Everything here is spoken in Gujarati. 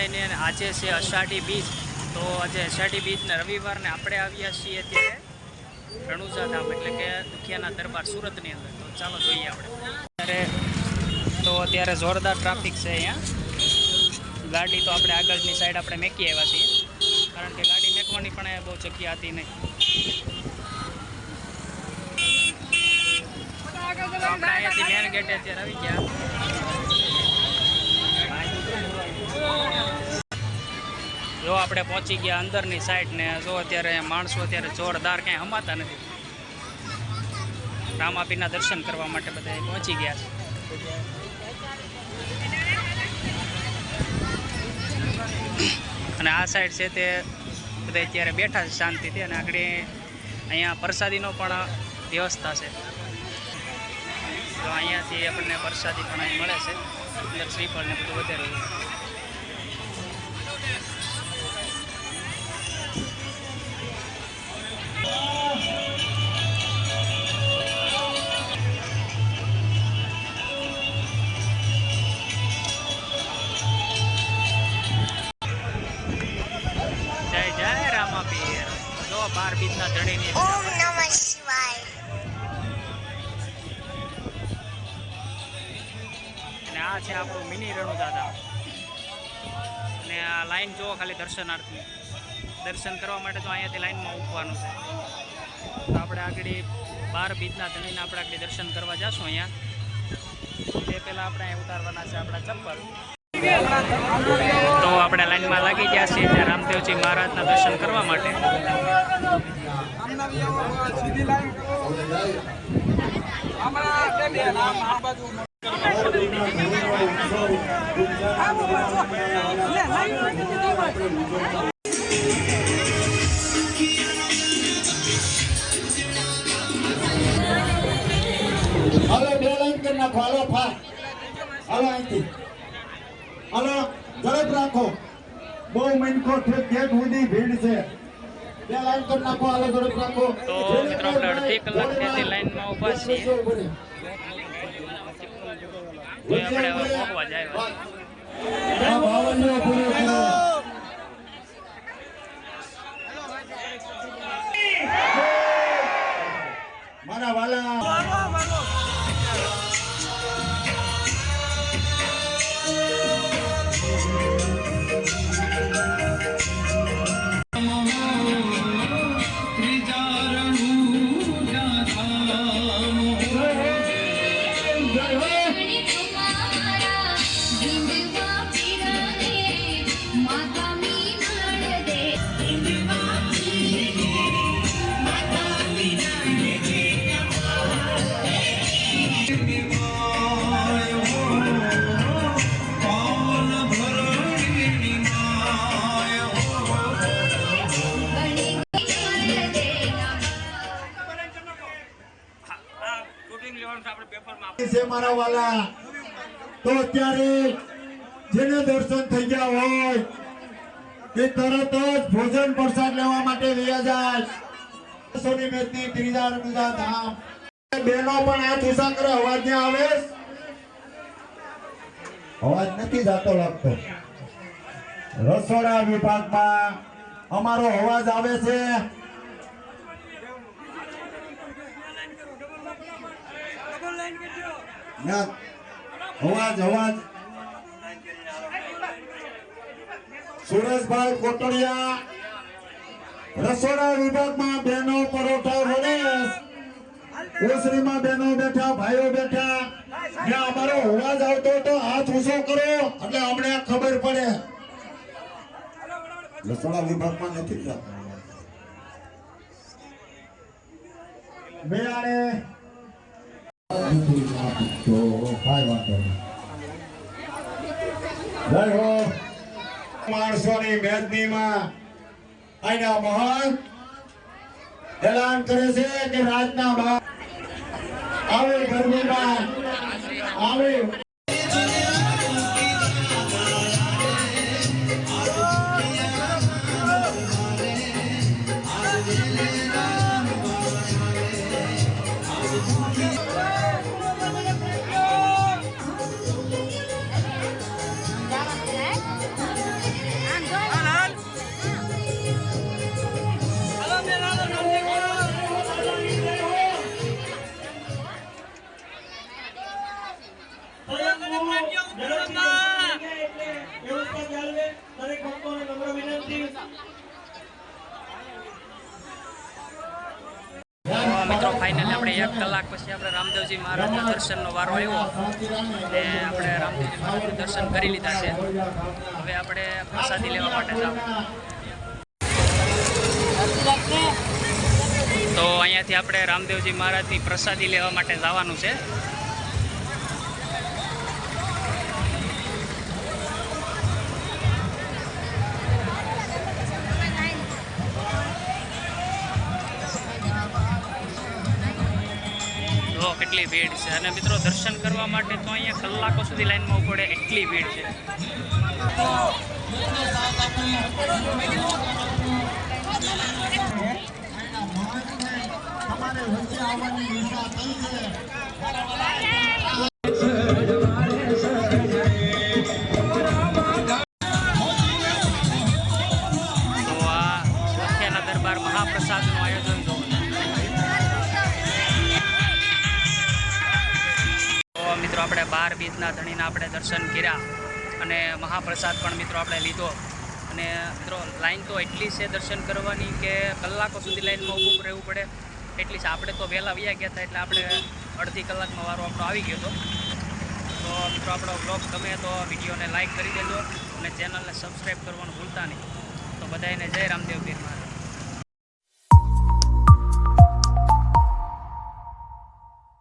બધાને આજે છે અષાઢી બીજ. તો આજે અષાઢી બીજને રવિવારને આપણે આવ્યા છીએ ત્યારે રણુજા ધામ એટલે કે દુખિયાના દરબાર સુરતની અંદર. તો ચાલો જોઈએ આપણે. અત્યારે તો અત્યારે જોરદાર ટ્રાફિક છે અહીંયા. ગાડી તો આપણે આગળની સાઈડ આપણે મેકી આવ્યા છીએ. કારણ કે ગાડી મેકવાની પણ બહુ જગ્યા હતી નહીં. આપણે અહીંયાથી મેન ગેટે અત્યારે આવી ગયા. જો આપણે પહોંચી ગયા અંદરની સાઈડ ને, જો અત્યારે માણસો અત્યારે જોરદાર ક્યાંય હમાતા નથી. રામાપીના દર્શન કરવા માટે બધા પહોંચી ગયા છે. અને આ સાઈડ છે તે બધા અત્યારે બેઠા છે શાંતિથી અને આગળ અહીંયા પ્રસાદીનો પણ વ્યવસ્થા છે. તો અહીંયાથી આપણને પ્રસાદી પણ મળે છે. અંદર શ્રીફળ ને બધું વધારે બાર ઓમ નમઃ શિવાય. અને આ છે આપણું મિની રણુ દાદા અને આ લાઈન જુઓ ખાલી દર્શનાર્થી દર્શન કરવા માટે તો અહીંયાથી લાઈનમાં ઉભવાનું છે. તો આપણે આગળ બાર બીજના ધણીને આપણે આગળ દર્શન કરવા જઈશું અહીંયા. તે પહેલાં આપણે અહીં ઉતારવાના છે આપણા ચપ્પલ. તો આપણે લાઈનમાં લાગી ગયા છીએ ત્યાં રામદેવજી મહારાજના દર્શન કરવા માટે. હાલો, બે લાઈન કરી નાખો. હાલો ફાટ હાલો, અહીંથી. હાલો, ઝડપ રાખો. બહુ મનકો ઠેક સુધી ભીડ છે. તો મિત્રો આપણે અડધી કલાકથી હજી લાઈનમાં ઊભા છીએ. આપણે હવે મોકવા જ મારા વાલા. તો અત્યારે જેને દર્શન થઈ ગયા હોય, એ તરત જ ભોજન પ્રસાદ લેવા માટે રહ્યા જાય. પણ અવાજ આવે અવાજ નથી જાતો લાગતો. રસોડા વિભાગમાં અમારો અવાજ આવે છે. સુરેશભાઈ કોટડિયા, રસોડા વિભાગમાં બહેનો પરોઠા વડે. ઓસરીમાં બહેનો બેઠા, ભાઈઓ બેઠા. જ્યાં અમારો અવાજ આવતો તો હાથ ઊંચો કરો એટલે અમને ખબર પડે. રસોડા વિભાગમાં નથી જતા મેળાને તો કાંઈ વાંધો નહીં. જય હો કરે છે કે રાજના આવે ગરમીમાં આવે ફાઇનલી આપણે એક કલાક પછી આપણે રામદેવજી મહારાજના દર્શનનો વારો આવ્યો ને આપણે રામદેવજી મહારાજનું દર્શન કરી લીધા છે. હવે આપણે પ્રસાદી લેવા માટે જાવ તો અહીંયાથી આપણે રામદેવજી મહારાજની પ્રસાદી લેવા માટે જવાનું છે. જો કેટલી ભીડ છે. અને મિત્રો, દર્શન કરવા માટે તો અહીંયા કલાકો સુધી લાઈનમાં પડે એટલી ભીડ છે. આપણે ધણીના આપણે દર્શન કર્યા અને મહાપ્રસાદ પણ મિત્રો આપણે લીધો. અને મિત્રો લાઈન તો એટલી છે દર્શન કરવાની કે કલાકો સુધી લાઈનમાં ઊભું રહેવું પડે. એટલી આપણે તો વહેલા વ્યા ગયા હતા એટલે આપણે અડધી કલાકમાં વારો આપણો આવી ગયો હતો. તો મિત્રો, આપણો બ્લોગ ગમે તો વિડીયોને લાઇક કરી દેજો અને ચેનલને સબસ્ક્રાઈબ કરવાનું ભૂલતા નહીં. તો બધાને જય રામદેવ પીર